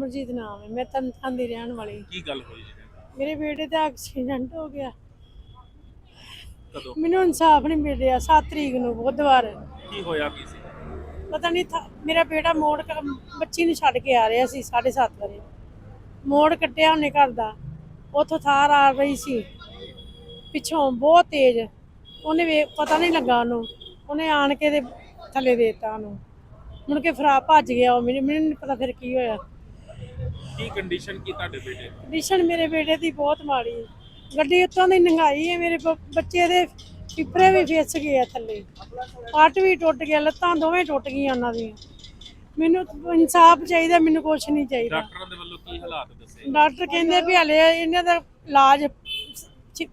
ਤਰਨਜੀਤ ਨਾਮ ਹੈ ਮੈਂ ਤਨਖਾਨ ਦੀ ਰਹਿਣ ਵਾਲੀ ਕੀ ਗੱਲ ਹੋਈ ਜੀ? ਮੇਰੇ ਬੇਟੇ ਦਾ ਐਕਸੀਡੈਂਟ ਹੋ ਗਿਆ। ਕਦੋਂ? ਮੈਨੂੰ ਇਨਸਾਫ ਨਹੀਂ ਮਿਲ ਰਿਹਾ 7 ਤਰੀਕ ਨੂੰ ਬੁੱਧਵਾਰ। ਕੀ ਹੋਇਆ ਕੀ ਸੀ? ਪਤਾ ਨਹੀਂ ਥਾ- ਮੇਰਾ ਬੇਟਾ ਮੋੜ ਕ- ਬੱਚੀ ਨੂੰ ਛੱਡ ਕੇ ਆ ਰਿਹਾ ਸੀ 7:30 ਵਜੇ। ਮੋੜ ਕੱਟਿਆ ਉਹਨੇ ਘਰ ਦਾ। ਉੱਥੋਂ ਥਾਰ ਆ ਰਹੀ ਸੀ। ਪਿੱਛੋਂ ਬਹੁਤ ਤੇਜ਼। ਉਹਨੇ ਵੇ ਪਤਾ ਨਹੀਂ ਲੱਗਾ ਉਹਨੂੰ। ਉਹਨੇ ਆਣ ਕੇ ਦੇ ਥੱਲੇ ਦੇ ਦਿੱਤਾ ਉਹਨੂੰ। ਮੁੜ ਕੇ ਫਰਾ ਭੱਜ ਗਿਆ ਉਹ ਮੈਨੂੰ ਮੈਨੂੰ ਨਹੀਂ ਪਤਾ ਫਿਰ ਕੀ ਹੋਇਆ। ਕੀ ਕੰਡੀਸ਼ਨ ਕੀ ਤੁਹਾਡੇ ਬੇਟੇ ਦੀ? ਕੰਡੀਸ਼ਨ ਮੇਰੇ ਬੇਟੇ ਦੀ ਬਹੁਤ ਮਾੜੀ ਹੈ। ਗੱਡੀ ਉੱਤੋਂ ਦੀ ਨੰਗਾਈ ਹੈ ਮੇਰੇ ਬ- ਬੱਚੇ ਦੇ ਪਿੱਪਰੇ ਵੀ ਫਿਸ ਗਏ ਆ ਥੱਲੇ। ਪੱਟ ਵੀ ਟੁੱਟ ਗਿਆ ਲੱਤਾਂ ਦੋਵੇਂ ਟੁੱਟ ਗਈਆਂ ਉਹਨਾਂ ਦੀਆਂ। ਮੈਨੂੰ ਇਨਸਾਫ ਚਾਹੀਦਾ ਮੈਨੂੰ ਕੁਝ ਨਹੀਂ ਚਾਹੀਦਾ। ਡਾਕਟਰਾਂ ਦੇ ਵੱਲੋਂ ਕੀ ਹਾਲਾਤ ਦੱਸੇ? ਡਾਕਟਰ ਕਹਿੰਦੇ ਵੀ ਹਲੇ ਇਹਨਾਂ ਦਾ ਇਲਾਜ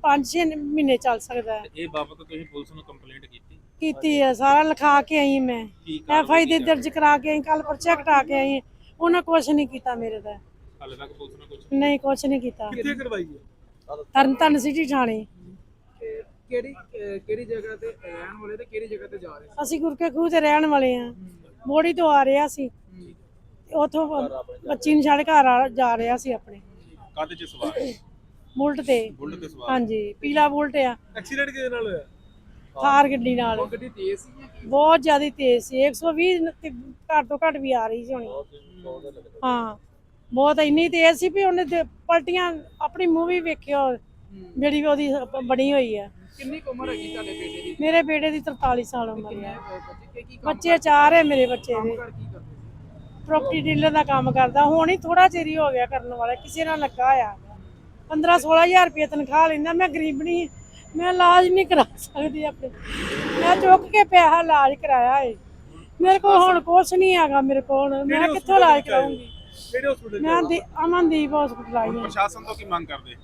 5-6 ਮਹੀਨੇ ਚੱਲ ਸਕਦਾ ਹੈ। ਇਹ ਬਾਬਤ ਤੁਸੀਂ ਪੁਲਿਸ ਨੂੰ ਕੰਪਲੇਂਟ ਕੀਤੀ? ਕੀਤੀ ਹੈ ਸਾਰਾ ਲਿਖਾ ਕੇ ਆਈ ਮੈਂ। ਐਫ ਆਈ ਦੇ ਦਰਜ ਕਰਾ ਕੇ ਆਈ ਕੱਲ ਪਰਚਾ ਕਟਾ ਕੇ ਆਈ ਉਹਨਾਂ ਕੁਝ ਨਹੀਂ ਕੀਤਾ ਮੇਰੇ ਦਾ ਹਾਲੇ ਤੱਕ ਪੁਲਿਸ ਨੇ ਕੁਝ ਨਹੀਂ ਕੁਝ ਨਹੀਂ ਕੀਤਾ। ਕਿੱਥੇ ਕਰਵਾਈ ਹੈ? ਤਰਨ ਤਾਰਨ ਸਿਟੀ ਥਾਣੇ। ਤੇ ਕਿਹੜੀ ਅਹ ਕਿਹੜੀ ਜਗ੍ਹਾ ਤੇ ਰਹਿਣ ਵਾਲੇ ਤੇ ਕਿਹੜੀ ਜਗ੍ਹਾ ਤੇ ਜਾ ਰਹੇ ਅਸੀਂ ਗੁਰਕੇ ਖੂਹ ਤੇ ਰਹਿਣ ਵਾਲੇ ਆ ਮੋੜੀ ਤੋਂ ਆ ਰਿਹਾ ਸੀ। ਉਥੋਂ ਬੱਚੀ ਨੂੰ ਛੱਡ ਘਰ ਆ- ਜਾ ਰਿਹਾ ਸੀ ਆਪਣੇ। ਕੱਦ ਚ ਸਵਾਰ? ਬੁਲਟ ਤੇ। ਬੁਲਟ ਤੇ ਸਵਾਰ। ਹਾਂਜੀ ਪੀਲਾ ਬੁਲਟ ਆ। ਐਕਸੀਡੈਂਟ ਕਿਹਦੇ ਨਾਲ ਹੋਇਆ? ਥਾਰ ਗੱਡੀ ਨਾਲ। ਗੱਡੀ ਤੇਜ਼ ਸੀ ਜਾਂ ਕੀ? ਬਹੁਤ ਜ਼ਿਆਦਾ ਤੇਜ਼ ਸੀ। 120 ਤੇ ਘੱਟ ਤੋਂ ਘੱਟ ਵੀ ਆ ਰਹੀ ਸੀ ਹੁਣੀ। ਹਾਂ। ਬਹੁਤ ਇੰਨੀ ਤੇਜ਼ ਸੀ ਵੀ ਉਹਨੇ ਪਲਟੀਆਂ ਆਪਣੀ ਮੂਵੀ ਵੇਖਿਓ ਜਿਹੜੀ ਉਹਦੀ ਬਣੀ ਹੋਈ ਆ। ਕਿੰਨੀ ਉਮਰ ਹੈਗੀ ਤੁਹਾਡੇ ਬੇਟੇ ਦੀ? ਮੇਰੇ ਬੇਟੇ ਦੀ 43 ਸਾਲ ਉਮਰ ਹੈ ਬੱਚੇ? ਚਾਰ ਹੈ ਮੇਰੇ ਬੱਚੇ ਦੇ? ਪ੍ਰਾਪਰਟੀ ਡੀਲਰ ਦਾ ਕੰਮ ਕਰਦਾ। ਹੁਣ ਹੀ ਥੋੜਾ ਚਿਰ ਹੀ ਹੋ ਗਿਆ ਕਰਨ ਵਾਲਾ। ਕਿਸੇ ਨਾਲ ਲੱਗਾ ਆ 15 16000 ਰੁਪਏ ਤਨਖਾਹ ਲੈਂਦਾ। ਮੈਂ ਗਰੀਬਣੀ ਮੈਂ ਇਲਾਜ ਨਹੀਂ ਕਰਾ ਸਕਦੀ ਆਪਣੇ। ਮੈਂ ਚੁੱਕ ਕੇ ਪੈਸਾ ਇਲਾਜ ਕਰਾਇਆ ਏ। ਮੇਰੇ ਕੋਲ ਹੁਣ ਕੁਛ ਨਹੀਂ ਹੈਗਾ ਮੇਰੇ ਕੋਲ। ਮੈਂ ਕਿੱਥੋਂ ਇਲਾਜ ਕਰਾਉਂਗੀ? ਕਿਹੜੇ ਹਸਪੀਟਲ ਮੈਂ ਦੀ ਅਮਨਦੀਪ ਹਸਪਤਾਲ ਆਈ ਹਾਂ ਪ੍ਰਸ਼ਾਸਨ ਤੋਂ ਕੀ ਮੰਗ ਕਰਦੇ?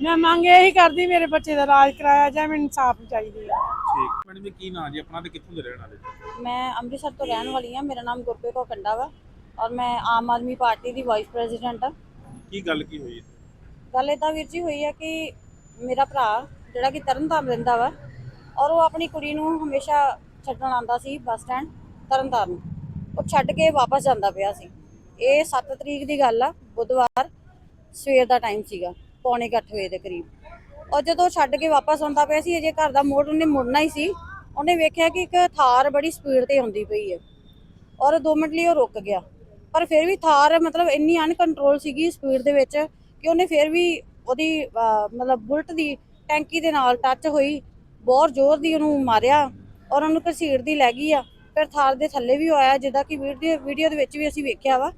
ਮੈਂ ਮੰਗ ਇਹੀ ਕਰਦੀ ਮੇਰੇ ਬੱਚੇ ਦਾ ਇਲਾਜ ਕਰਾਇਆ ਜਾਏ ਮੈਨੂੰ ਇਨਸਾਫ ਚਾਹੀਦੀ ਹੈ। ਠੀਕ। ਮੈਡਮ ਜੀ ਕੀ ਨਾਂ ਜੀ? ਆਪਣਾ ਤੇ ਕਿੱਥੋਂ ਦੇ ਰਹਿਣ ਵਾਲੇ ਜੀ? ਮੈਂ ਅੰਮ੍ਰਿਤਸਰ ਤੋਂ ਰਹਿਣ ਵਾਲੀ ਹਾਂ। ਮੇਰਾ ਨਾਮ ਗੁਰਪ੍ਰੀਤ ਕੌਰ ਕੰਡਾ ਵਾ ਔਰ ਮੈਂ ਆਮ ਆਦਮੀ ਪਾਰਟੀ ਦੀ ਵਾਈਸ ਪ੍ਰੈਜ਼ੀਡੈਂਟ ਹਾਂ। ਕੀ ਗੱਲ ਕੀ ਹੋਈ ਗੱਲ ਏਦਾਂ ਵੀਰ ਜੀ ਹੋਈ ਹੈ ਕਿ ਮੇਰਾ ਭਰਾ ਜਿਹੜਾ ਕਿ ਤਰਨਤਾਰਨ ਰਹਿੰਦਾ ਵਾ, ਔਰ ਉਹ ਆਪਣੀ ਕੁੜੀ ਨੂੰ ਹਮੇਸ਼ਾ ਛੱਡਣ ਆਉਂਦਾ ਸੀ ਬੱਸ ਸਟੈਂਡ ਤਰਨਤਾਰਨ ਉਹ ਛੱਡ ਕੇ ਵਾਪਸ ਜਾਂਦਾ ਪਿਆ ਸੀ। ਇਹ 7 ਤਰੀਕ ਦੀ ਗੱਲ ਆ, ਬੁੱਧਵਾਰ ਸਵੇਰ ਦਾ ਟਾਈਮ ਸੀਗਾ, ਪੌਣੇ ਕੁ ਅੱਠ ਵਜੇ ਦੇ ਕਰੀਬ। ਔਰ ਜਦੋਂ ਉਹ ਛੱਡ ਕੇ ਵਾਪਸ ਆਉਂਦਾ ਪਿਆ ਸੀ, ਅਜੇ ਘਰ ਦਾ ਮੋੜ ਉਹਨੇ ਮੁੜਨਾ ਹੀ ਸੀ। ਉਹਨੇ ਵੇਖਿਆ ਕਿ ਇੱਕ ਥਾਰ ਬੜੀ ਸਪੀਡ ਤੇ ਆਉਂਦੀ ਪਈ ਹੈ, ਔਰ 2 ਮਿੰਟ ਲਈ ਉਹ ਰੁਕ ਗਿਆ। ਪਰ ਫਿਰ ਵੀ ਥਾਰ ਮਤਲਬ ਇੰਨੀ ਅਨਕੰਟਰੋਲ ਸੀਗੀ ਸਪੀਡ ਦੇ ਵਿੱਚ ਕਿ ਉਹਨੇ ਫਿਰ ਵੀ ਉਹਦੀ ਮਤਲਬ ਬੁਲਟ ਦੀ ਟੈਂਕੀ ਦੇ ਨਾਲ ਟੱਚ ਹੋਈ, ਬਹੁਤ ਜ਼ੋਰ ਦੀ ਉਹਨੂੰ ਮਾਰਿਆ ਔਰ ਉਹਨੂੰ ਘਸੀੜਦੀ ਲੈ ਗਈ ਆ। ਫਿਰ ਥਾਰ ਦੇ ਥੱਲੇ ਵੀ ਹੋਇਆ, ਜਿੱਦਾਂ ਕਿ ਵੀਡੀਓ ਵੀਡੀਓ ਦੇ ਵਿੱਚ ਵੀ ਅਸੀਂ ਵੇਖਿਆ ਵਾ।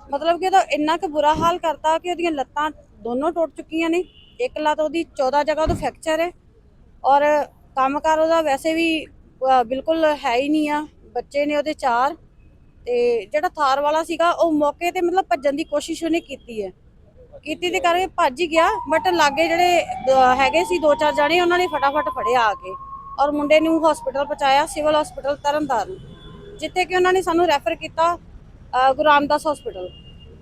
ਮਤਲਬ ਕਿ ਉਹਦਾ ਇੰਨਾ ਕੁ ਬੁਰਾ ਹਾਲ ਕਰਤਾ ਕਿ ਉਹਦੀਆਂ ਲੱਤਾਂ ਦੋਨੋਂ ਟੁੱਟ ਚੁੱਕੀਆਂ ਨੇ, ਇੱਕ ਲੱਤ ਉਹਦੀ 14 ਜਗ੍ਹਾ ਤੋਂ ਫ੍ਰੈਕਚਰ ਹੈ ਔਰ ਕੰਮਕਾਰ ਉਹਦਾ ਵੈਸੇ ਵੀ ਬਿਲਕੁਲ ਹੈ ਹੀ ਨਹੀਂ ਆ, ਬੱਚੇ ਨੇ ਉਹਦੇ ਚਾਰ ਤੇ ਜਿਹੜਾ ਥਾਰ ਵਾਲਾ ਸੀਗਾ, ਉਹ ਮੌਕੇ ਤੇ ਮਤਲਬ ਭੱਜਣ ਦੀ ਕੋਸ਼ਿਸ਼ ਉਹਨੇ ਕੀਤੀ ਹੈ। ਕੀਤੀ ਤੇ ਕਰਕੇ ਭੱਜ ਹੀ ਗਿਆ ਬਟ ਲਾਗੇ ਜਿਹੜੇ ਅਹ, ਹੈਗੇ ਸੀ ਦੋ ਚਾਰ ਜਣੇ ਉਹਨਾਂ ਨੇ ਫਟਾਫਟ ਫੜਿਆ ਆ ਕੇ ਔਰ ਮੁੰਡੇ ਨੂੰ ਹਸਪੀਟਲ ਪਹੁੰਚਾਇਆ ਸਿਵਲ ਹਸਪੀਟਲ ਤਰਨਤਾਰਨ ਜਿੱਥੇ ਕਿ ਉਹਨਾਂ ਨੇ ਸਾਨੂੰ ਰੈਫਰ ਕੀਤਾ ਅਹ, ਗੁਰੂ ਰਾਮਦਾਸ ਹਸਪੀਟਲ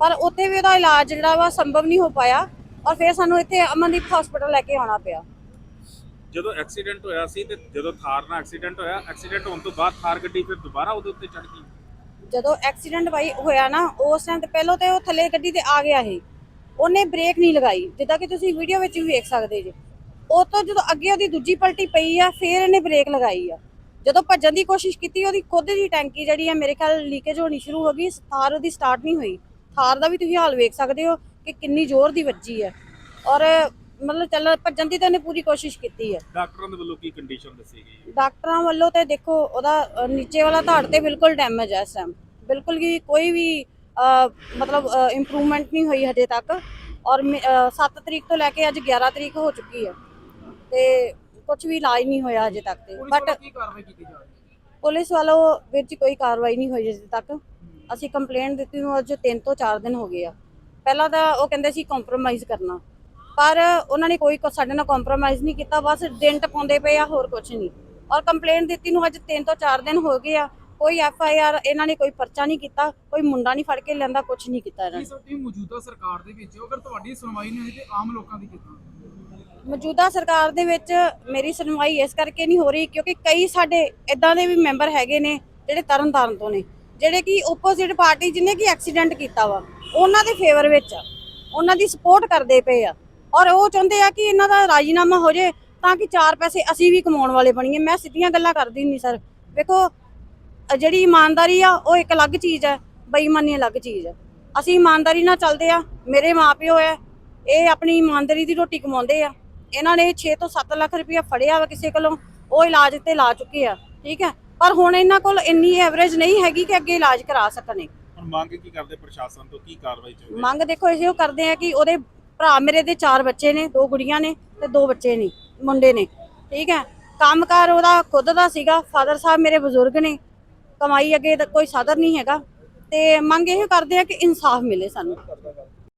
ਪਰ ਉੱਥੇ ਵੀ ਉਹਦਾ ਇਲਾਜ ਜਿਹੜਾ ਵਾ ਸੰਭਵ ਨਹੀਂ ਹੋ ਪਾਇਆ ਔਰ ਫਿਰ ਸਾਨੂੰ ਇੱਥੇ ਅਮਨਦੀਪ ਹਸਪੀਟਲ ਲੈ ਕੇ ਆਉਣਾ ਪਿਆ। ਜਦੋਂ ਐਕਸੀਡੈਂਟ ਹੋਇਆ ਸੀ ਤੇ ਜਦੋਂ ਥਾਰ ਨਾਲ ਐਕਸੀਡੈਂਟ ਹੋਇਆ ਐਕਸੀਡੈਂਟ ਹੋਣ ਤੋਂ ਬਾਅਦ ਥਾਰ ਗੱਡੀ ਫਿਰ ਦੁਬਾਰਾ ਉਹਦੇ ਉੱਤੇ ਚੜ ਗਈ? ਜਦੋਂ ਐਕਸੀਡੈਂਟ ਬਾਈ ਹੋਇਆ ਨਾ ਉਸ ਟਾਈਮ ਤੇ ਪਹਿਲਾਂ ਤੇ ਉਹ ਥੱਲੇ ਗੱਡੀ ਤੇ ਆ ਗਿਆ ਸੀ। ਉਹਨੇ ਬ੍ਰੇਕ ਨਹੀਂ ਲਗਾਈ ਜਿੱਦਾਂ ਕਿ ਤੁਸੀਂ ਵੀਡੀਓ ਵਿੱਚ ਵੀ ਵੇਖ ਸਕਦੇ ਜੀ। ਉਹ ਤੋਂ ਜਦੋਂ ਅੱਗੇ ਉਹਦੀ ਦੂਜੀ ਪਲਟੀ ਪਈ ਆ ਫਿਰ ਇਹਨੇ ਬ੍ਰੇਕ ਲਗਾਈ ਆ। ਜਦੋਂ ਭੱਜਣ ਦੀ ਕੋਸ਼ਿਸ਼ ਕੀਤੀ ਉਹਦੀ ਖੁਦ ਦੀ ਟੈਂਕੀ ਜਿਹੜੀ ਆ ਮੇਰੇ ਖਿਆਲ ਲੀਕੇਜ ਹੋਣੀ ਸ਼ੁਰੂ ਹੋ ਗਈ ਥਾਰ ਉਹਦੀ ਸਟਾਰਟ ਨਹੀਂ ਹੋਈ। ਥਾਰ ਦਾ ਵੀ ਤੁਸੀਂ ਹਾਲ ਵੇਖ ਸਕਦੇ ਹੋ ਕਿ ਕਿੰਨੀ ਜ਼ੋਰ ਦੀ ਵੱਜੀ ਹੈ ਔਰ ਮਤਲਬ ਚੱਲ ਭੱਜਣ ਦੀ ਤਾਂ ਉਹਨੇ ਪੂਰੀ ਕੋਸ਼ਿਸ਼ ਕੀਤੀ ਹੈ ਡਾਕਟਰਾਂ ਦੇ ਵੱਲੋਂ ਕੀ ਕੰਡੀਸ਼ਨ ਦੱਸੀ ਗਈ ਡਾਕਟਰਾਂ ਵੱਲੋਂ ਤੇ ਦੇਖੋ ਉਹਦਾ ਨੀਚੇ ਵਾਲਾ ਧੜ ਤੇ ਬਿਲਕੁਲ ਡੈਮੇਜ ਹੈ ਇਸ ਟਾਈਮ ਬਿਲਕੁਲ ਵੀ ਕੋਈ ਵੀ ਮਤਲਬ ਇੰਪਰੂਵਮੈਂਟ ਨਹੀਂ ਹੋਈ ਹਜੇ ਤੱਕ। ਔਰ 7 ਤਰੀਕ ਤੋਂ ਲੈ ਕੇ ਅੱਜ 11 ਤਰੀਕ ਹੋ ਚੁੱਕੀ ਹੈ। ਤੇ ਕੁਝ ਵੀ ਇਲਾਜ ਨਹੀਂ ਹੋਇਆ ਹਜੇ ਤੱਕ ਤੇ। ਬਟ ਵੱਲੋਂ ਕੀ ਕਾਰਵਾਈ ਕੀਤੀ ਜਾ ਰਹੀ ਹੈ? ਪੁਲਿਸ ਵੱਲੋਂ ਵਿੱਚ ਕੋਈ ਕਾਰਵਾਈ ਨਹੀਂ ਹੋਈ ਹਜੇ ਤੱਕ। ਅਸੀਂ ਕੰਪਲੇਂਟ ਦਿੱਤੀ ਨੂੰ ਅੱਜ 3 ਤੋਂ 4 ਦਿਨ ਹੋ ਗਏ ਆ। ਪਹਿਲਾਂ ਤਾਂ ਉਹ ਕਹਿੰਦੇ ਸੀ ਕੰਪਰੋਮਾਈਜ਼ ਕਰਨਾ। ਪਰ ਉਹਨਾਂ ਨੇ ਕੋਈ ਸਾਡੇ ਨਾਲ ਕੰਪਰੋਮਾਈਜ਼ ਨਹੀਂ ਕੀਤਾ। ਬਸ ਦਿਨ ਟਪਾਉਂਦੇ ਪਏ ਆ ਹੋਰ ਕੁਝ ਨਹੀਂ। ਔਰ ਕੰਪਲੇਂਟ ਦਿੱਤੀ ਨੂੰ ਅੱਜ 3 ਤੋਂ 4 ਦਿਨ ਹੋ ਗਏ ਆ। ਕੋਈ ਐਫ ਆਈ ਆਰ ਇਹਨਾਂ ਨੇ ਕੋਈ ਪਰਚਾ ਨਹੀਂ ਕੀਤਾ ਕੋਈ ਮੁੰਡਾ ਨਹੀਂ ਫੜ ਕੇ ਲੈਂਦਾ ਕੁਝ ਨਹੀਂ ਕੀਤਾ ਇਹਨਾਂ ਨੇ। ਸਾਡੀ ਮੌਜੂਦਾ ਸਰਕਾਰ ਦੇ ਵਿੱਚ ਅਗਰ ਤੁਹਾਡੀ ਸੁਣਵਾਈ ਨਹੀਂ ਹੋਈ ਤੇ ਆਮ ਲੋਕਾਂ ਦੀ ਕਿੱਦਾਂ? ਮੌਜੂਦਾ ਸਰਕਾਰ ਦੇ ਵਿੱਚ ਮੇਰੀ ਸੁਣਵਾਈ ਇਸ ਕਰਕੇ ਨਹੀਂ ਹੋ ਰਹੀ ਕਿਉਂਕਿ ਕਈ ਸਾਡੇ ਇਦਾਂ ਦੇ ਵੀ ਮੈਂਬਰ ਹੈਗੇ ਨੇ ਜਿਹੜੇ ਤਰਨ ਤਾਰਨ ਤੋਂ ਨੇ ਜਿਹੜੇ ਕਿ ਓਪੋਜ਼ਿਟ ਪਾਰਟੀ ਜਿਹਨੇ ਕਿ ਐਕਸੀਡੈਂਟ ਕੀਤਾ ਵਾ ਉਹਨਾਂ ਦੇ ਫੇਵਰ ਵਿੱਚ ਆ। ਉਹਨਾਂ ਦੀ ਸਪੋਰਟ ਕਰਦੇ ਪਏ ਆ। ਔਰ ਉਹ ਚਾਹੁੰਦੇ ਆ ਕਿ ਇਹਨਾਂ ਦਾ ਰਾਜੀਨਾਮਾ ਹੋ ਜੇ ਤਾਂ ਕਿ ਚਾਰ ਪੈਸੇ ਅਸੀਂ ਵੀ ਕਮਾਉਣ ਵਾਲੇ ਬਣੀਏ। ਮੈਂ ਸਿੱਧੀਆਂ ਗੱਲਾਂ ਕਰਦੀ ਨਹੀਂ ਸਰ। ਵੇਖੋ ਜਿਹੜੀ ਇਮਾਨਦਾਰੀ ਆ ਉਹ ਇੱਕ ਅਲੱਗ ਚੀਜ਼ ਹੈ ਬੇਈਮਾਨੀ ਅਲੱਗ ਚੀਜ਼ ਹੈ। ਅਸੀਂ ਇਮਾਨਦਾਰੀ ਨਾਲ ਚੱਲਦੇ ਆ ਮੇਰੇ ਮਾਪਿਓ ਹੈ ਇਹ ਆਪਣੀ ਇਮਾਨਦਾਰੀ ਦੀ ਰੋਟੀ ਕਮਾਉਂਦੇ ਆ। ਇਹਨਾਂ ਨੇ 6 ਤੋਂ 7 ਲੱਖ ਰੁਪਇਆ ਫੜਿਆ ਵਾ ਕਿਸੇ ਕੋਲੋਂ ਉਹ ਇਲਾਜ ਤੇ ਲਾ ਚੁੱਕੇ ਆ ਠੀਕ ਹੈ? ਪਰ ਹੁਣ ਇਹਨਾਂ ਕੋਲ ਇੰਨੀ ਐਵਰੇਜ ਨਹੀਂ ਹੈਗੀ ਕਿ ਅੱਗੇ ਇਲਾਜ ਕਰਾ ਸਕਣੇ। ਹੁਣ ਮੰਗ ਕੀ ਕਰਦੇ ਪ੍ਰਸ਼ਾਸਨ ਤੋਂ? ਕੀ ਕਾਰਵਾਈ ਚਾਹੁੰਦੇ ਮੰਗ ਦੇਖੋ ਇਹੋ ਕਰਦੇ ਆ ਕਿ ਉਹਦੇ ਭਰਾ ਮੇਰੇ ਦੇ ਚਾਰ ਬੱਚੇ ਨੇ ਦੋ ਕੁੜੀਆਂ ਨੇ ਤੇ ਦੋ ਬੱਚੇ ਨੇ ਮੁੰਡੇ ਨੇ ਠੀਕ ਹੈ? ਕੰਮਕਾਰ ਉਹਦਾ ਖੁਦ ਦਾ ਸੀਗਾ ਫਾਦਰ ਸਾਹਿਬ ਮੇਰੇ ਬਜ਼ੁਰਗ ਨੇ ਕਮਾਈ ਅੱਗੇ ਤਾਂ ਕੋਈ ਸਾਧਨ ਨਹੀਂ ਹੈਗਾ ਤੇ ਮੰਗ ਇਹ ਕਰਦੇ ਆ ਕਿ ਇਨਸਾਫ ਮਿਲੇ ਸਾਨੂੰ।